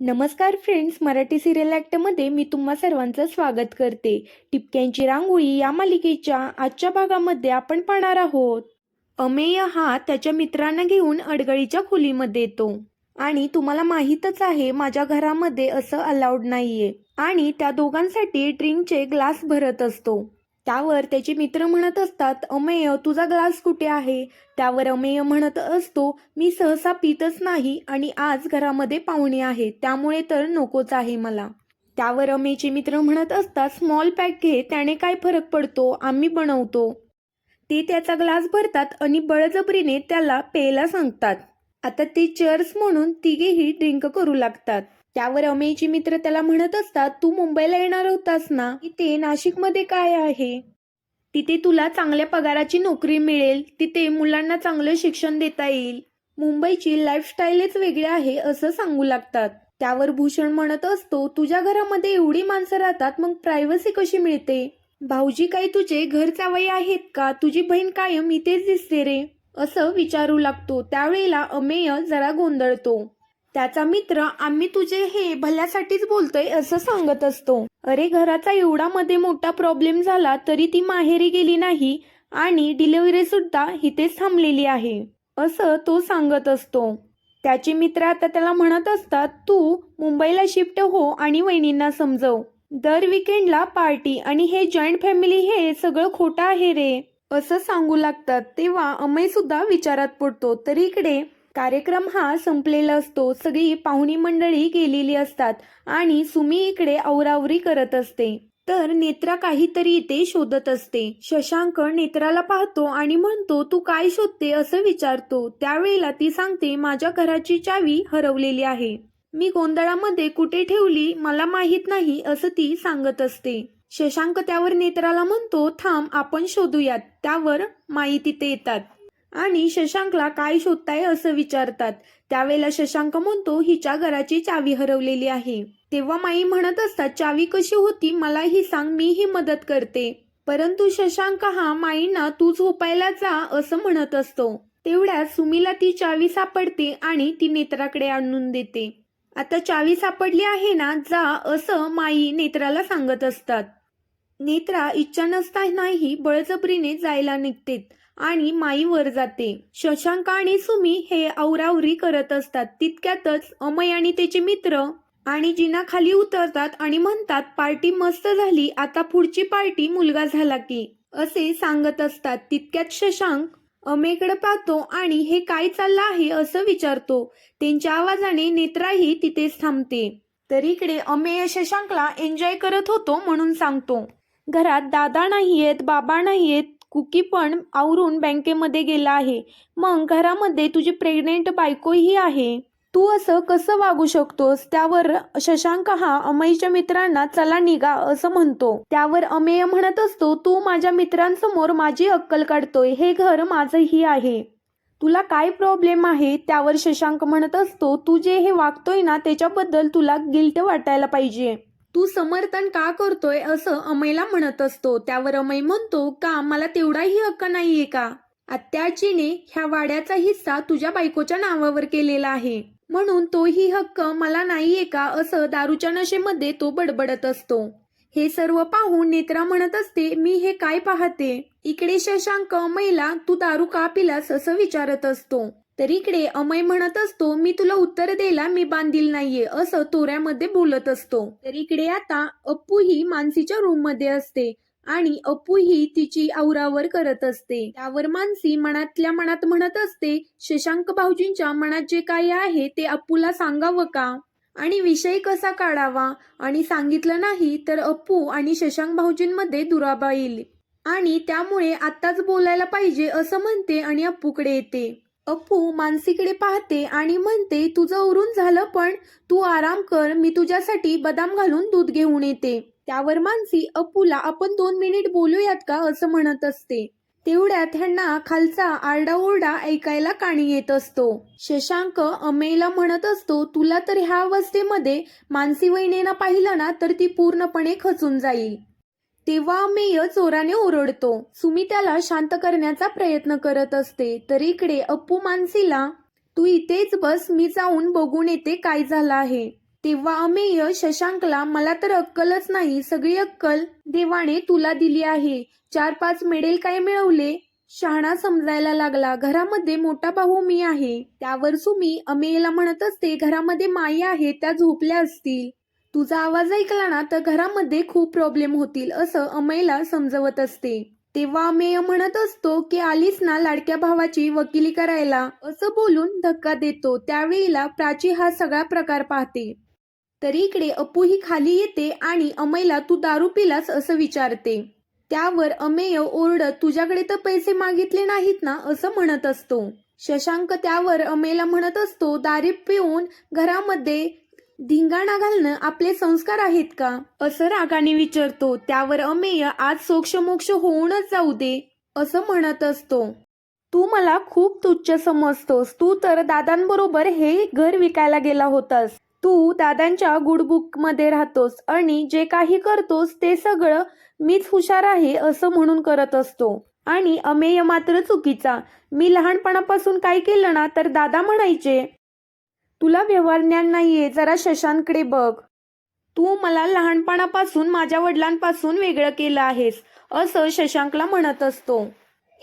नमस्कार friends Marathi serial ॲक्टमध्ये मी तुम्हा सर्वांचं स्वागत करते. टिपक्यांची रांगोळी या मालिकेच्या आजच्या भागामध्ये आपण पाहणार आहोत. अमेय हा त्याच्या मित्रांना घेऊन अडगळीच्या खोलीमध्ये येतो. आणि तुम्हाला माहीतच आहे माझ्या घरामध्ये असं अलाउड नाहीये. आणि त्या दोघांसाठी ड्रिंकचे ग्लास भरत असतो. त्यावर त्याचे मित्र म्हणत असतात अमेय तुझा ग्लास कुठे आहे? त्यावर अमेय म्हणत असतो मी सहसा पितच नाही आणि आज घरामध्ये पाहुणे आहेत त्यामुळे तर नकोच आहे मला. त्यावर अमेयचे मित्र म्हणत असतात स्मॉल पॅक घे त्याने काय फरक पडतो? आम्ही बनवतो. ते त्याचा ग्लास भरतात आणि बळजबरीने त्याला प्यायला सांगतात. आता ते चर्स म्हणून तिघेही ड्रिंक करू लागतात. त्यावर अमेयचे मित्र त्याला म्हणत असतात तू मुंबईला येणार होतास ना? इथे नाशिकमध्ये काय आहे? तिथे तुला चांगल्या पगाराची नोकरी मिळेल. तिथे मुलांना चांगलं शिक्षण देता येईल. मुंबईची लाईफस्टाईलच वेगळी आहे असं सांगू लागतात. त्यावर भूषण म्हणत असतो तुझ्या घरामध्ये एवढी माणसं राहतात मग प्रायव्हसी कशी मिळते? भाऊजी काही तुझे घर चावाई आहेत का? तुझी बहीण कायम इथेच दिसते रे. असं विचारू लागतो. त्यावेळेला अमेय जरा गोंधळतो. त्याचा मित्र आम्ही तुझे हे भल्यासाठीच बोलतोय असं सांगत असतो. अरे घराचा एवढा मध्ये मोठा प्रॉब्लेम झाला तरी ती माहेरी गेली नाही आणि डिलिव्हरी सुद्धा इथेच थांबलेली आहे असं तो सांगत असतो. त्याचे मित्र आता त्याला म्हणत असतात तू मुंबईला शिफ्ट हो आणि वहिनींना समजव. दर विकेंडला पार्टी आणि हे जॉईंट फॅमिली हे सगळं खोटं आहे रे असं सांगू लागतात. तेव्हा अमय सुद्धा विचारात पडतो. तर इकडे कार्यक्रम हा संपलेला असतो. सगळी पाहुणी मंडळी गेलेली असतात आणि सुमी इकडे औरावरी करत असते. तर नेत्रा काहीतरी इथे शोधत असते. शशांक नेत्राला पाहतो आणि म्हणतो तू काय शोधते असं विचारतो. त्यावेळेला ती सांगते माझ्या घराची चावी हरवलेली आहे. मी गोंधळामध्ये कुठे ठेवली मला माहीत नाही असं ती सांगत असते. शशांक त्यावर नेत्राला म्हणतो थांब आपण शोधूयात. त्यावर माई तिथे येतात. आणि शशांकला काय शोधताय असं विचारतात. त्यावेळेला शशांक म्हणतो हिच्या घराची चावी हरवलेली आहे. तेव्हा माई म्हणत असतात चावी कशी होती? मला ही सांग मीही मदत करते. परंतु शशांक हा माईंना तू झोपायला जा असं म्हणत असतो. तेवढ्यात सुमीला ती चावी सापडते आणि ती नेत्राकडे आणून देते. आता चावी सापडली आहे ना जा असं माई नेत्राला सांगत असतात. नेत्रा इच्छा नसतानाही बळजबरीने जायला निघते आणि माई वर जाते. शशांक आणि सुमी हे औरावरी करत असतात. तितक्यातच अमय आणि त्याचे मित्र आणि जिना खाली उतरतात आणि म्हणतात पार्टी मस्त झाली आता पुढची पार्टी मुलगा झाला की असे सांगत असतात. तितक्यात शशांक अमेकडे पाहतो आणि हे काय चाललं आहे? असं विचारतो. त्यांच्या आवाजाने नेत्राही तिथेच थांबते. तर इकडे अमेय शशांकला एन्जॉय करत होतो म्हणून सांगतो. घरात दादा नाही आहेत बाबा नाही आहेत कुकी पण आवरून बँकेमध्ये गेला आहे. मग घरामध्ये तुझी प्रेग्नेंट बायकोही आहे. तू असं कसं वागू शकतोस? त्यावर शशांक हा अमयच्या मित्रांना चला निघा असं म्हणतो. त्यावर अमेय म्हणत असतो तू माझ्या मित्रांसमोर माझी अक्कल काढतोय. हे घर माझंही आहे. तुला काय प्रॉब्लेम आहे? त्यावर शशांक म्हणत असतो तू जे हे वागतोय ना त्याच्याबद्दल तुला गिल्ट वाटायला पाहिजे. तू समर्थन का करतोय असं अमयला म्हणत असतो. त्यावर अमय म्हणतो का मला तेवढाही हक्क नाहीये का? अत्याचीने ह्या वाड्याचा हिस्सा तुझ्या बायकोच्या नावावर केलेला आहे. म्हणून तोही हक्क मला नाहीये का? असं दारूच्या नशेमध्ये तो बडबडत असतो. हे सर्व पाहून नेत्रा म्हणत असते मी हे काय पाहते? इकडे शशांक मैला तू दारू का पिलास? असं विचारत असतो. तर इकडे अमय म्हणत असतो मी तुला उत्तर द्यायला मी बांधील नाहीये असं तोऱ्यामध्ये बोलत असतो. तर इकडे आता अप्पू ही मानसीच्या रूममध्ये असते आणि अप्पू ही तिची आवरावर करत असते. त्यावर मानसी मनातल्या मनात म्हणत असते शशांक भाऊजींच्या मनात जे काही आहे ते अप्पूला सांगावं का? आणि विषय कसा काढावा? आणि सांगितलं नाही तर अप्पू आणि शशांक भाऊजींमध्ये दुराबा येईल. आणि त्यामुळे आत्ताच बोलायला पाहिजे असं म्हणते आणि अप्पूकडे येते. अप्पू मानसीकडे पाहते आणि म्हणते तुझं उरून झालं पण तू आराम कर मी तुझ्यासाठी बदाम घालून दूध घेऊन येते. त्यावर मानसी अप्पूला आपण दोन मिनिट बोलूयात का? असं म्हणत असते. तेवढ्यात ह्यांना खालचा आरडाओरडा ऐकायला काणी येत असतो. शशांक अमेयला म्हणत असतो तुला तर ह्या अवस्थेमध्ये मानसी वहिनीनं पाहिलं ना तर ती पूर्णपणे खचून जाईल. तेव्हा अमेय चोराने ओरडतो. सुमी त्याला शांत करण्याचा प्रयत्न करत असते. तर इकडे अप्पू मानसीला तू इथेच बस मी जाऊन बघून येते काय झालं आहे. तेव्हा अमेय शशांकला मला तर अक्कलच नाही. सगळी अक्कल देवाने तुला दिली आहे. चार पाच मेडेल काय मिळवले? शहाणा समजायला लागला. घरामध्ये मोठा भाऊ मी आहे. त्यावर सुमी अमेयला म्हणत असते घरामध्ये माई आहे त्या झोपल्या असतील. तुझा आवाज ऐकला ना तर घरामध्ये खूप प्रॉब्लेम होतील असं अमेयला समजवत असते. तेव्हा अमेय म्हणत असतो की आलीस ना लाडक्या भावाची वकिली करायला. असं बोलून धक्का देतो. त्यावेळेला प्राची हा सगळा प्रकार पाहते. तरी इकडे अप्पू ही खाली येते आणि अमेयला तू दारू पिलास? असं विचारते. त्यावर अमेय ओरडत तुझ्याकडे तर पैसे मागितले नाहीत ना? असं म्हणत असतो. शशांक त्यावर अमेला म्हणत असतो दारी पिऊन घरामध्ये धिंगाणा घालणं आपले संस्कार आहेत का? असं रागाने विचारतो त्यावर अमेय आज सोक्षमोक्ष होऊनच जाऊ दे असं म्हणत असतो. तू मला खूप तुच्छ समजतोस तू तर दादांबरोबर हे घर विकायला गेला होतास. तू दादांच्या गुडबुकमध्ये राहतोस आणि जे काही करतोस ते सगळं मीच हुशार आहे असं म्हणून करत असतो. आणि अमेय मात्र चुकीचा. मी लहानपणापासून काय केलं ना तर दादा म्हणायचे तुला व्यवहार ज्ञान नाहीये जरा शशांकडे बघ. तू मला लहानपणापासून माझ्या वडिलांपासून वेगळं केलं आहेस असं शशांकला म्हणत असतो.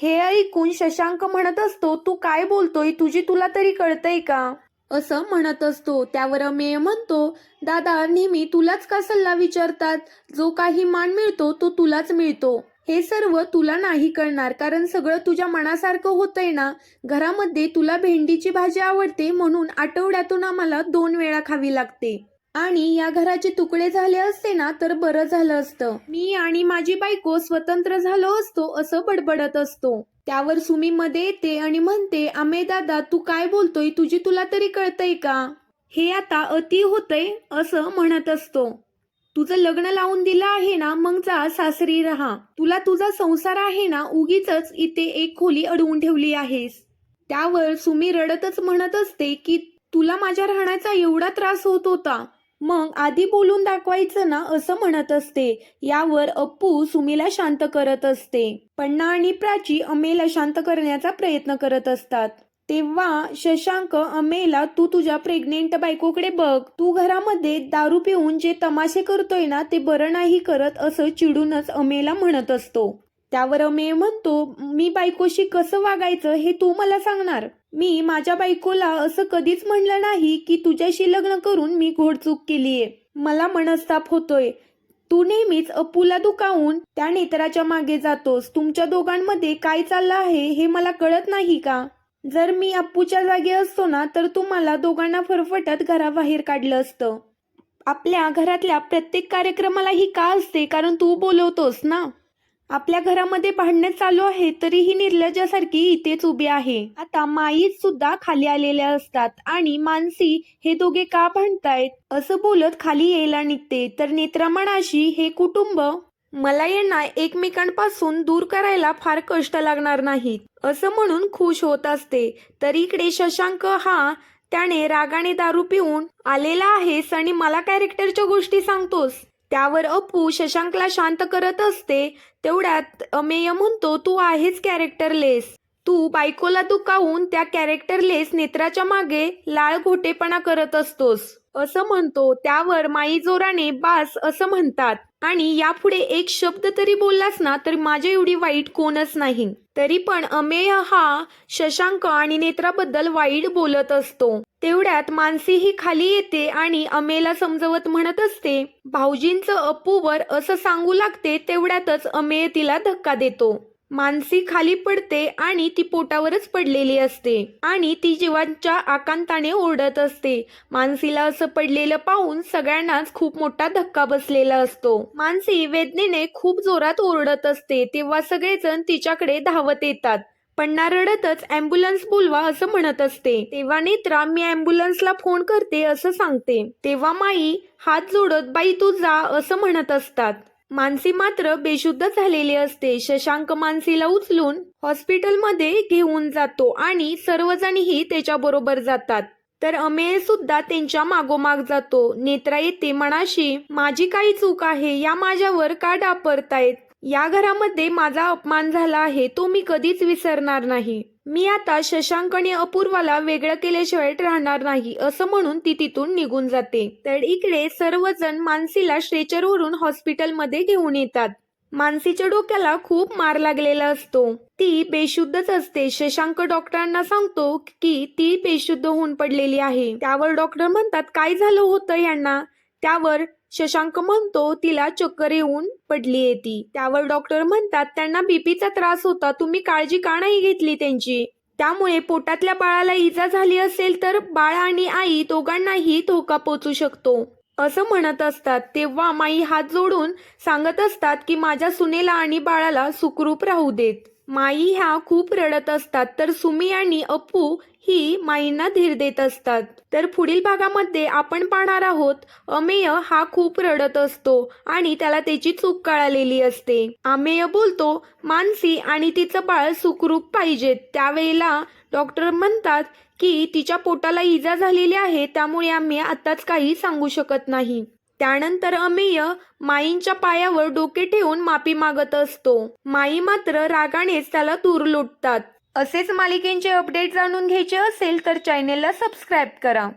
हे ऐकून शशांक म्हणत असतो तू काय बोलतोय? तुझी तुला तरी कळतंय का? असं म्हणत असतो. त्यावर अमेय म्हणतो दादा नेहमी तुलाच का सल्ला विचारतात? जो काही मान मिळतो तो तुलाच मिळतो. हे सर्व तुला नाही कळणार कारण सगळं तुझ्या मनासारखं होतंय ना. घरामध्ये तुला भेंडीची भाजी आवडते म्हणून आठवड्यातून आम्हाला दोन वेळा खावी लागते. आणि या घराचे तुकडे झाले असते ना तर बरं झालं असतं. मी आणि माझी बायको स्वतंत्र झालो असतो असं बडबडत असतो. त्यावर सुमी मध्ये येते आणि म्हणते आमे दादा तू काय बोलतोय? तुझी तुला तरी कळतंय का? हे आता अति होतंय असं म्हणत असतो. तुझं लग्न लावून दिलं आहे ना मग जा सासरी राहा. तुला तुझा संसार आहे ना उगीच इथे एक खोली अडवून ठेवली आहेस. त्यावर सुमी रडतच म्हणत असते की तुला माझ्या राहण्याचा एवढा त्रास होत होता. मग आधी बोलून दाखवायचं ना असं म्हणत असते. यावर अप्पू सुमीला शांत करत असते. पण्णा आणि प्राची अमेला शांत करण्याचा प्रयत्न करत असतात. तेव्हा शशांक अमेला तू तुझ्या प्रेग्नेंट बायकोकडे बघ. तू घरामध्ये दारू पिऊन जे तमाशे करतोय ना ते बरं नाही करत असं चिडूनच अमेला म्हणत असतो. त्यावर अमेय म्हणतो मी बायकोशी कसं वागायचं हे तू मला सांगणार? मी माझ्या बायकोला असं कधीच म्हणलं नाही की तुझ्याशी लग्न करून मी घोडचूक केलीये. मला मनस्ताप होतोय. तू नेहमीच अपुला दुखावून त्या नेत्राच्या मागे जातोस. तुमच्या दोघांमध्ये काय चाललं आहे हे मला कळत नाही का? जर मी अप्पूच्या जागी असतो ना तर तुम्हाला दोघांना फरफटत घराबाहेर काढलं असतं. आपल्या घरातल्या प्रत्येक कार्यक्रमाला ही का असते? कारण तू बोलवतोस ना. आपल्या घरामध्ये भांडणं चालू आहे तरीही निर्लजासारखी इथेच उभी आहे. आता माईच सुद्धा खाली आलेल्या असतात आणि मानसी हे दोघे का भांडतायत? असं बोलत खाली यायला निघते. तर नेत्रामणाशी हे कुटुंब मला यांना एकमेकांपासून दूर करायला फार कष्ट लागणार नाहीत. असं म्हणून खुश होत असते. तर इकडे शशांक हा त्याने रागाने दारू पिऊन आलेला आहेस आणि मला कॅरेक्टरच्या गोष्टी सांगतोस. त्यावर अप्पू शशांकला शांत करत असते. तेवढ्यात अमेय म्हणतो तू आहेच कॅरेक्टरलेस तू बायकोला दुखावून त्या कॅरेक्टरलेस नेत्राच्या मागे लाळ घोटेपणा करत असतोस. असं म्हणतो. त्यावर माई जोराने बास असं म्हणतात. आणि यापुढे एक शब्द तरी बोललास ना तर माझ्या एवढी वाईट कोणच नाही. तरी पण अमेय हा शशांक आणि नेत्राबद्दल वाईट बोलत असतो. तेवढ्यात मानसी ही खाली येते आणि अमेला समजवत म्हणत असते भाऊजींचं अप्पूवर असं सांगू लागते तेवढ्यातच अमेय तिला धक्का देतो. मानसी खाली पडते आणि ती पोटावरच पडलेली असते आणि ती जीवांच्या आकांताने ओरडत असते. मानसीला असं पडलेलं पाहून सगळ्यांनाच खूप मोठा धक्का बसलेला असतो. मानसी वेदनेने खूप जोरात ओरडत असते तेव्हा सगळेजण तिच्याकडे धावत येतात. पण्णा रडतच अँब्युलन्स बोलवा असं म्हणत असते. तेव्हा नेत्रा मी अँब्युलन्सला फोन करते असं सांगते. तेव्हा माई हात जोडत बाई तू जा असं म्हणत असतात. मानसी मात्र बेशुद्ध झालेली असते. शशांक मानसीला उचलून हॉस्पिटलमध्ये घेऊन जातो आणि सर्वजणही त्याच्याबरोबर जातात. तर अमेय सुद्धा त्यांच्या मागोमाग जातो. नेत्रा येते मनाशी माझी काही चूक आहे. या माझ्यावर का डापरतायत? या घरामध्ये माझा अपमान झाला आहे. तो मी कधीच विसरणार नाही. मी आता शशांक आणि अपूर्वाला वेगळं केल्याशिवाय राहणार नाही असं म्हणून ती तिथून निघून जाते. तर इकडे सर्वजण मानसीला स्ट्रेचरवरून हॉस्पिटलमध्ये घेऊन येतात. मानसीच्या डोक्याला खूप मार लागलेला असतो. ती बेशुद्धच असते. शशांक डॉक्टरांना सांगतो की ती बेशुद्ध होऊन पडलेली आहे. त्यावर डॉक्टर म्हणतात काय झालं होतं यांना? त्यावर शशांक म्हणतो तिला चक्कर येऊन पडली ती. त्यावर डॉक्टर म्हणतात त्यांना बीपीचा त्रास होता तुम्ही काळजी का नाही घेतली त्यांची? त्यामुळे पोटातल्या बाळाला इजा झाली असेल तर बाळ आणि आई दोघांनाही धोका पोचू शकतो. असं म्हणत असतात. तेव्हा माई हात जोडून सांगत असतात की माझ्या सुनेला आणि बाळाला सुखरूप राहू देत. माई ह्या खूप रडत असतात. तर सुमी आणि अप्पू ही माईंना धीर देत असतात. तर पुढील भागामध्ये आपण पाहणार आहोत अमेय हा खूप रडत असतो आणि त्याला त्याची चूक कळालेली असते. अमेय बोलतो मानसी आणि तिचं बाळ सुखरूप पाहिजेत त्यावेळेला डॉक्टर म्हणतात की तिच्या पोटाला इजा झालेली आहे त्यामुळे आम्ही आताच काही सांगू शकत नाही. त्यानंतर अमेय माईंच्या पायावर डोके ठेवून माफी मागत असतो. माई मात्र रागानेच त्याला दूर लुटतात. असेच मालिकेंचे अपडेट जाणून घ्यायचे असेल तर चॅनेलला सबस्क्राईब करा.